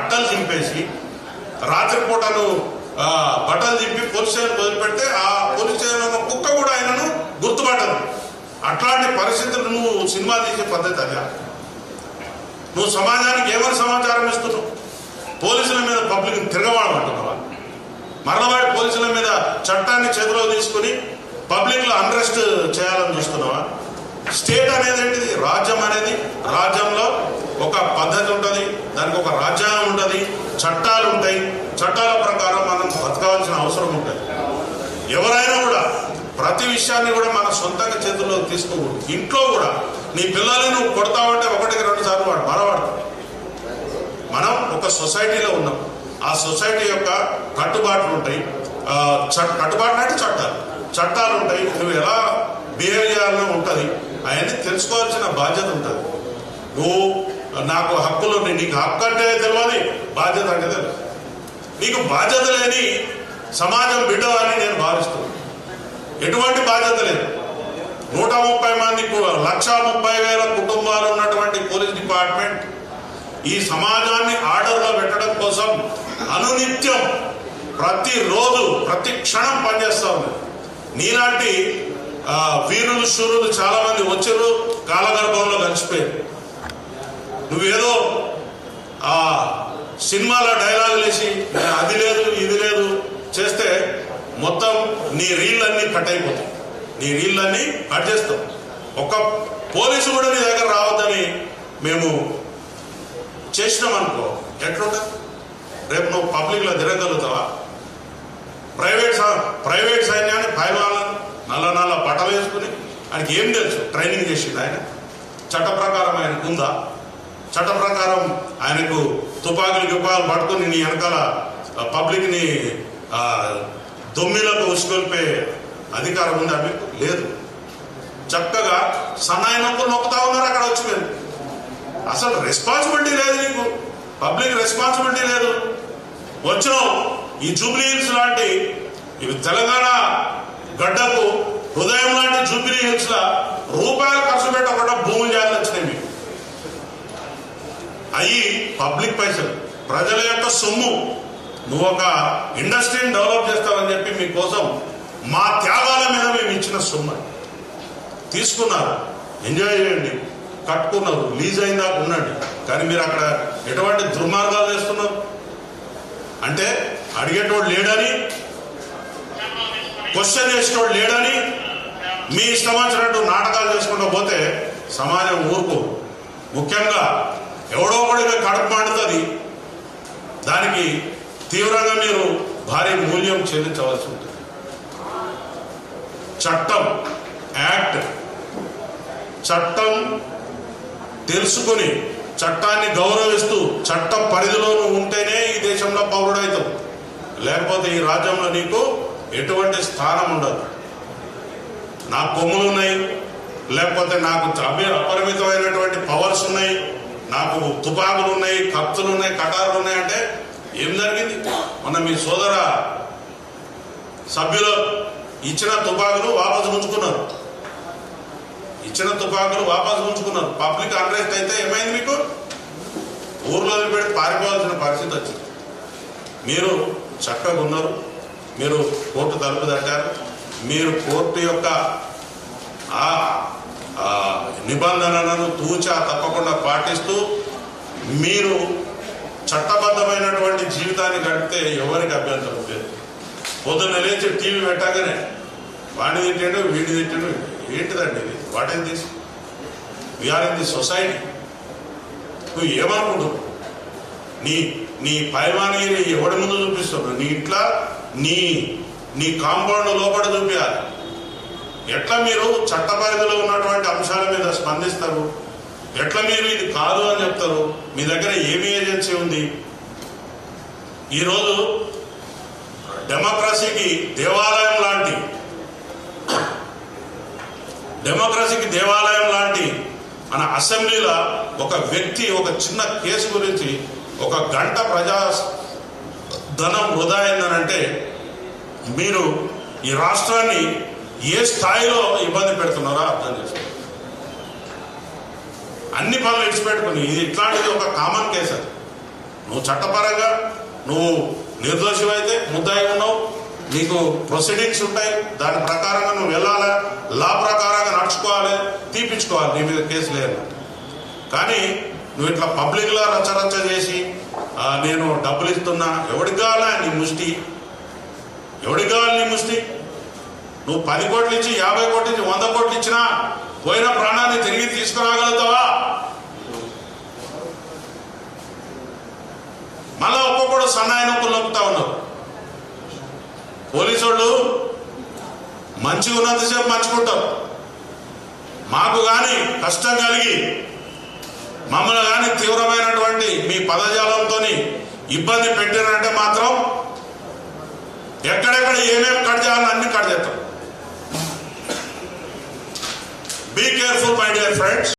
బట్టలు చింపేసి రాత్రిపూటను బట్టలు చింపి పోలీస్ స్టేషన్ వదిలిపెడితే ఆ పోలీస్ స్టేషన్ ఉన్న కుక్క కూడా ఆయనను గుర్తుపట్టదు. అట్లాంటి పరిస్థితులు నువ్వు సినిమా తీసే పద్ధతి అదే నువ్వు సమాజానికి ఏమని సమాచారం ఇస్తున్నావు? పోలీసుల మీద పబ్లిక్ తిరగవాడమంటున్నావా మరలవాడి పోలీసుల మీద చట్టాన్ని చేతిలో తీసుకుని పబ్లిక్లో అన్రెస్ట్ చేయాలని చూస్తున్నావా? స్టేట్ అనేది ఏంటిది? రాజ్యం అనేది రాజ్యంలో ఒక పద్ధతి ఉంటుంది దానికి ఒక రాజ్యాంగం ఉంటుంది చట్టాలు ఉంటాయి. చట్టాల ప్రకారం మనం బతకాల్సిన అవసరం ఉంటుంది. ఎవరైనా కూడా ప్రతి విషయాన్ని కూడా మన సొంతంగా చేతుల్లో తీసుకోకూడదు ఇంట్లో కూడా నీ పిల్లల్ని నువ్వు కొడతావంటే ఒకటికి రెండు సార్లు వాడు మరవాడతాడు మనం ఒక సొసైటీలో ఉన్నాం. ఆ సొసైటీ యొక్క కట్టుబాట్లు ఉంటాయి. కట్టుబాట్లు అంటే చట్టాలు. చట్టాలు ఉంటాయి. నువ్వు ఎలా బిహేవ్ చేయాలో ఉంటుంది. అవన్నీ తెలుసుకోవాల్సిన బాధ్యత ఉంటుంది. నువ్వు నాకు హక్కులు ఉన్నాయి. నీకు హక్కు అంటే తెలియదు బాధ్యత అంటే తెలియదు నీకు బాధ్యత లేని సమాజం బిడ్డవాలని నేను భావిస్తున్నాను. ఎటువంటి బాధ్యత లేదు. నూట ముప్పై మంది లక్ష ముప్పై వేల కుటుంబాలు ఉన్నటువంటి పోలీస్ డిపార్ట్మెంట్ ఈ సమాజాన్ని ఆర్డర్లో పెట్టడం కోసం అనునిత్యం ప్రతిరోజు ప్రతి క్షణం పనిచేస్తా ఉంది. నీలాంటి వీరులు శూరులు చాలా మంది వచ్చారు కాలగర్భంలో కలిసిపోయారు నువ్వేదో ఆ సినిమాలో డైలాగులు వేసి అది లేదు ఇది లేదు చేస్తే మొత్తం నీ రీళ్ళన్నీ కట్ అయిపోతాయి. నీ రీళ్ళన్నీ కట్ చేస్తాం ఒక పోలీసు కూడా నీ దగ్గర రావద్దని మేము చేసినాం అనుకో. ఎట్లుంటా రేపు నువ్వు పబ్లిక్లో తిరగలుగుతావా ప్రైవేట్ ప్రైవేట్ సైన్యాన్ని పైవాళ్ళను నల్ల నల్ల బట్టలు వేసుకుని ఆయనకి ఏం తెలుసు? ట్రైనింగ్ చేసింది ఆయన. చట్ట ప్రకారం ఆయనకు ఉందా? చట్ట ప్రకారం ఆయనకు తుపాకులు గిపాకులు పట్టుకుని నీ వెనకాల పబ్లిక్ని దొమ్మిలకు ఉసుకొల్పే అధికారం ఉందా మీకు? లేదు. చక్కగా సన్నాయి నొక్కుతా ఉన్నారు అక్కడ వచ్చి మీరు. అసలు రెస్పాన్సిబిలిటీ లేదు నీకు. పబ్లిక్ రెస్పాన్సిబిలిటీ లేదు. వచ్చినావు ఈ జూబ్లీ హిల్స్ లాంటి ఇవి తెలంగాణ గడ్డకు హృదయం లాంటి జూబ్లీ హిల్స్ రూపాయలు ఖర్చు పెట్టకుండా భూములు జాగ్రత్త వచ్చినాయి మీకు. అయ్యి పబ్లిక్ పైసలు. ప్రజల యొక్క సొమ్ము. నువ్వు ఒక ఇండస్ట్రీని డెవలప్ చేస్తావని చెప్పి మీకోసం మా త్యాగాల మీద మేము ఇచ్చిన సొమ్ము తీసుకున్నారు. ఎంజాయ్ చేయండి. కట్టుకున్నారు. లీజ్ అయిందా ఉండండి. కానీ మీరు అక్కడ ఎటువంటి దుర్మార్గాలు చేస్తున్నారు? అంటే అడిగేటోడు లేడని క్వశ్చన్ చేసేటోడు లేడని మీ ఇష్టం వచ్చినట్టు నాటకాలు చేసుకుంటూ పోతే సమాజం ఊరుకో. ముఖ్యంగా ఎవడో ఒకడిగా కడుపు మండుతుంది. దానికి తీవ్రంగా మీరు భారీ మూల్యం చెల్లించవలసి ఉంటుంది. చట్టం యాక్ట్ చట్టం తెలుసుకొని చట్టాన్ని గౌరవిస్తూ చట్ట పరిధిలో ఉంటేనే ఈ దేశంలో పౌరుడవుతావు లేకపోతే ఈ రాజ్యంలో నీకు ఎటువంటి స్థానం ఉండదు. నా కొమ్ములు ఉన్నాయి లేకపోతే నాకు అపరిమితమైనటువంటి పవర్స్ ఉన్నాయి నాకు తుపాకులు ఉన్నాయి కత్తులు ఉన్నాయి కటారులు ఉన్నాయి అంటే ఏం జరిగింది? మొన్న మీ సోదర సభ్యులు ఇచ్చిన తుపాకులు వాపసు ఉంచుకున్నారు ఇచ్చిన తుపాకులు వాపసు ఉంచుకున్నారు పబ్లిక్ అన్రెస్ట్ అయితే ఏమైంది మీకు? ఊర్లో పెట్టి పారిపోవాల్సిన పరిస్థితి వచ్చింది. మీరు చక్కగా ఉన్నారు. మీరు కోర్టు తలుపు తట్టారు. మీరు కోర్టు యొక్క ఆ నిబంధనలను తూచా తప్పకుండా పాటిస్తూ మీరు చట్టబద్ధమైనటువంటి జీవితాన్ని గడిపితే ఎవరికి అభ్యంతరం లేదు. పొద్దున్న లేచి టీవీ పెట్టగానే వాడిని తిట్టాడు వీడిని తిట్టాడు. ఏంటిదండి ఇది? What is this we are in the society నువ్వు ఏమనుకుంటున్నావు? నీ నీ పైమానగిరి ఎవడి ముందు చూపిస్తున్నావు? నీ ఇంట్లో నీ నీ కాంపౌండ్ లోపల చూపించాలి ఎట్లా మీరు చట్ట పరిధిలో ఉన్నటువంటి అంశాల మీద స్పందిస్తారు? ఎట్లా మీరు ఇది కాదు అని చెప్తారు? మీ దగ్గర ఏమి ఏజెన్సీ ఉంది? ఈరోజు డెమోక్రసీకి దేవాలయం లాంటి డెమోక్రసీకి దేవాలయం లాంటి మన అసెంబ్లీలో ఒక వ్యక్తి ఒక చిన్న కేసు గురించి ఒక గంట ప్రజా ధనం వృధా అయిందనంటే మీరు ఈ రాష్ట్రాన్ని ఏ స్థాయిలో ఇబ్బంది పెడుతున్నారో అర్థం చేసుకోండి. అన్ని పనులు ఇచ్చిపెట్టుకుని ఇది ఇట్లాంటిది ఒక కామన్ కేసు అది. నువ్వు చట్టపరంగా నువ్వు నిర్దోషమైతే ముద్దాయి ఉన్నావు నీకు ప్రొసీడింగ్స్ ఉంటాయి దాని ప్రకారంగా నువ్వు వెళ్ళాలి లా ప్రకారంగా నడుచుకోవాలి తీపించుకోవాలి నీ మీద కేసు లేదు. కానీ నువ్వు ఇట్లా పబ్లిక్లో రచరచ చేసి నేను డబ్బులు ఇస్తున్నా. ఎవడికి కావాలా నీ ముష్టి? ఎవడికి కావాలి నీ ముష్టి? నువ్వు పది కోట్లు ఇచ్చి యాభై కోట్లు ఇచ్చి వంద కోట్లు ఇచ్చినా పోయిన ప్రాణాన్ని తిరిగి తీసుకురాగలుగుతావా? మళ్ళా ఒక్కొక్కడు సన్నాయి నొప్పులు నొప్పుతా ఉన్నావు పోలీసు వాళ్ళు మంచిగా ఉన్నంతసేపు మంచుకుంటారు. మాకు కానీ కష్టం కలిగి మమ్మల్ని కానీ తీవ్రమైనటువంటి మీ పదజాలంతో ఇబ్బంది పెట్టారంటే మాత్రం ఎక్కడెక్కడ ఏమేమి కట్ చేయాలని అన్ని కట్ చేస్తాం. Be careful my dear friends